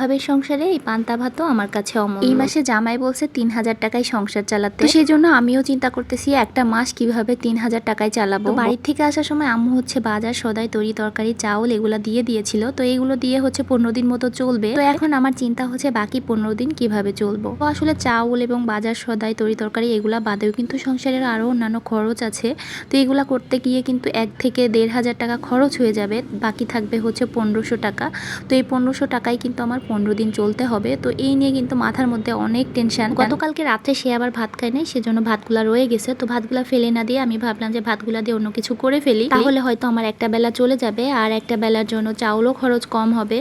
অভাবের সংসারে এই পান্তা ভাতও আমার কাছে অমূল্য। এই মাসে জামাই বলছে তিন হাজার টাকায় সংসার চালাতে। সেই জন্য আমিও চিন্তা করতেছি একটা মাস কীভাবে তিন হাজার টাকায় চালাবো? বাড়ির থেকে আসার সময় আম্মু হচ্ছে বাজার সদাই তরি তরকারি চাউল এগুলো দিয়ে দিয়েছিল। তো এইগুলো দিয়ে হচ্ছে পনেরো দিন মতো চলবে। তো এখন আমার চিন্তা হচ্ছে বাকি পনেরো দিন কীভাবে চলবো? তো আসলে চাউল এবং বাজার সদাই তরি তরকারি এগুলা বাদেও কিন্তু সংসারের আরও অন্যান্য খরচ আছে। তো এগুলা করতে গিয়ে কিন্তু এক থেকে দেড় হাজার টাকা খরচ হয়ে যাবে। বাকি থাকবে হচ্ছে পনেরোশো টাকা। তো এই পনেরোশো টাকায় কিন্তু আমার পনেরো দিন চলতে হবে। তো এই নিয়ে কিন্তু মাথার মধ্যে অনেক টেনশন গতকালকে রাত্রে সে আবার ভাত খায় নাই, সেজন্য ভাতগুলা রয়ে গেছে। তো ভাতগুলা ফেলে না দিয়ে আমি ভাবলাম যে ভাতগুলা দিয়ে অন্য কিছু করে ফেলি। তাহলে হয়তো আমার একটা বেলা চলে যাবে আর একটা বেলার জন্য চাউলও খরচ কম হবে।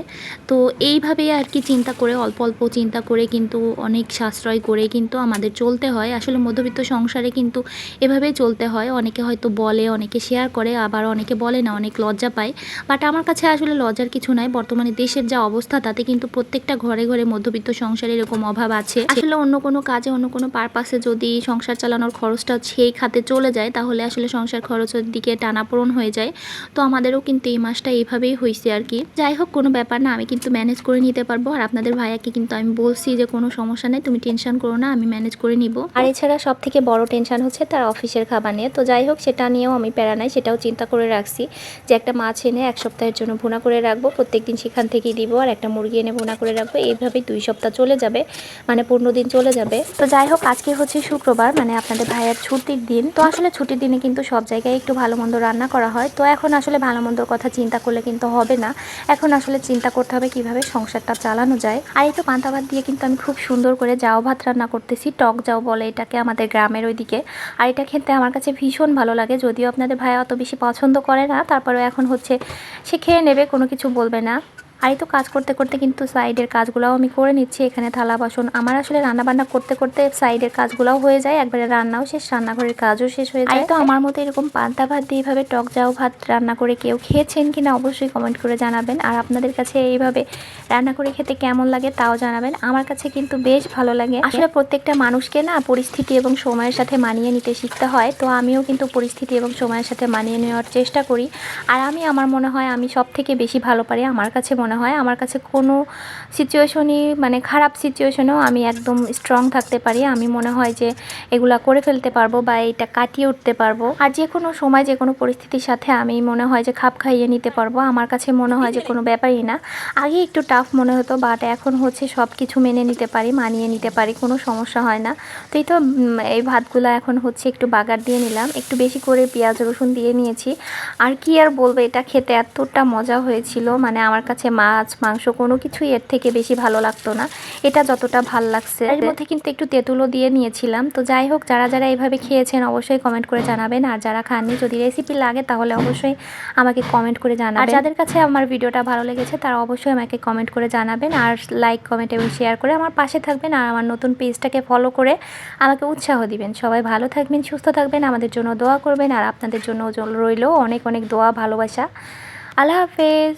তো এইভাবেই আর কি চিন্তা করে, অল্প অল্প চিন্তা করে কিন্তু অনেক সাশ্রয় করে কিন্তু আমাদের চলতে হয়। আসলে মধ্যবিত্ত সংসারে কিন্তু এভাবেই চলতে হয়। অনেকে হয়তো বলে, অনেকে শেয়ার করে, আবার অনেকে বলে না, অনেক লজ্জা পায়। বাট আমার কাছে আসলে লজ্জার কিছু নাই। বর্তমানে দেশের যা অবস্থা, তাতে কিন্তু প্রত্যেকটা ঘরে ঘরে মধ্যবিত্ত সংসারে এরকম অভাব আছে। আসলে অন্য কোনো কাজে, অন্য কোনো পারপাসে যদি সংসার চালানোর খরচটা সেই খাতে চলে যায়, তাহলে আসলে সংসার খরচের দিকে টানাপোড়ন হয়ে যায়। তো আমাদেরও কিন্তু এই মাসটা এইভাবেই হয়েছে আর কি। যাই হোক, কোনো ব্যাপার না, আমি কিন্তু ম্যানেজ করে নিতে পারব। আর আপনাদের ভাইয়াকে কিন্তু আমি বলছি যে, কোনো সমস্যা নেই, তুমি টেনশন করো না, আমি ম্যানেজ করে নিব। আর এছাড়া সব থেকে বড় টেনশন হচ্ছে তার অফিসের খাবার নিয়ে। তো যাই হোক, সেটা নিয়েও আমি প্যারা নাই, সেটাও চিন্তা করে রাখছি যে, একটা মাছ এনে এক সপ্তাহের জন্য ভুনা করে রাখব, প্রত্যেকদিন সেখান থেকেই দিব, আর একটা মুরগি এনে ভুনা করে রাখব। এইভাবেই দুই সপ্তাহ চলে যাবে মানে পনেরো দিন চলে যাবে। তো যাই হোক, আজকে হচ্ছে শুক্রবার মানে আপনাদের ভাইয়ের ছুটির দিন। তো আসলে ছুটির দিনে কিন্তু সব জায়গায় একটু ভালো মন্দ রান্না করা হয়। তো এখন আসলে ভালো মন্দর কথা চিন্তা করলে কিন্তু হবে না। এখন আসলে চিন্তা করতে হবে কীভাবে সংসারটা চালানো যায়। আর এই তো পান্তা ভাত দিয়ে কিন্তু আমি খুব সুন্দর করে যাও ভাত রান্না করতেছি, টক যাও বলে এটাকে আমাদের গ্রামের ওইদিকে। আর এটা খেতে আমার কাছে ভীষণ ভালো লাগে, যদিও আপনাদের ভাই অত বেশি পছন্দ করে না। তারপরেও এখন হচ্ছে সে খেয়ে নেবে, কোনো কিছু বলবে না। আর এই তো কাজ করতে করতে কিন্তু সাইডের কাজগুলোও আমি করে নিচ্ছি, এখানে থালা বাসন। আমার আসলে রান্না বান্না করতে করতে সাইডের কাজগুলোও হয়ে যায়, একবারে রান্নাও শেষ, রান্নাঘরের কাজও শেষ হয়ে যায়। তো আমার মতো এরকম পান্তা ভাত দিয়ে এইভাবে টক যাও ভাত রান্না করে কেউ খেয়েছেন কিনা অবশ্যই কমেন্ট করে জানাবেন। আর আপনাদের কাছে এইভাবে রান্না করে খেতে কেমন লাগে তাও জানাবেন। আমার কাছে কিন্তু বেশ ভালো লাগে। আসলে প্রত্যেকটা মানুষকে না পরিস্থিতি এবং সময়ের সাথে মানিয়ে নিতে শিখতে হয়, তো আমিও কিন্তু পরিস্থিতি এবং সময়ের সাথে মানিয়ে নেওয়ার চেষ্টা করি। আর আমি, আমার মনে হয়, আমি সব থেকে বেশি ভালো পারি আমার কাছে মনে হয়। আমার কাছে কোনো সিচুয়েশনই মানে খারাপ সিচুয়েশনেও আমি একদম স্ট্রং থাকতে পারি। আমি মনে হয় যে এগুলা করে ফেলতে পারব বা এটা কাটিয়ে উঠতে পারব। আর যে কোনো সময়, যে কোনো পরিস্থিতির সাথে আমি মনে হয় যে খাপ খাইয়ে নিতে পারব। আমার কাছে মনে হয় যে কোনো ব্যাপারই না। আগে একটু টাফ মনে হতো বাট এখন হচ্ছে সব কিছু মেনে নিতে পারি, মানিয়ে নিতে পারি, কোনো সমস্যা হয় না। তো এই তো এই ভাতগুলো এখন হচ্ছে একটু বাগার দিয়ে নিলাম। একটু বেশি করে পেঁয়াজ, রসুন দিয়ে নিয়েছি। আর কি আর বলব, এটা খেতে এতটা মজা হয়েছিল। মানে আমার কাছে মাছ মাংস কোনো কিছুই এর থেকে বেশি ভালো লাগতো না। এটা যতটা ভালো লাগছে। এর মধ্যে কিন্তু একটু তেঁতুলও দিয়ে নিয়েছিলাম। তো যাই হোক যারা যারা এইভাবে খেয়েছেন অবশ্যই কমেন্ট করে জানাবেন। আর যারা খাননি যদি রেসিপি লাগে তাহলে অবশ্যই আমাকে কমেন্ট করে জানাবেন। আর যাদের কাছে আমার ভিডিওটা ভালো লেগেছে তারা অবশ্যই আমাকে কমেন্ট করে জানাবেন। আর লাইক কমেন্ট এবং শেয়ার করে আমার পাশে থাকবেন। আর আমার নতুন পেজটাকে ফলো করে আমাকে উৎসাহ দিবেন। সবাই ভালো থাকবেন সুস্থ থাকবেন আমাদের জন্য দোয়া করবেন। আর আপনাদের জন্য রইল অনেক অনেক দোয়া ভালোবাসা। আল্লাহ হাফেজ।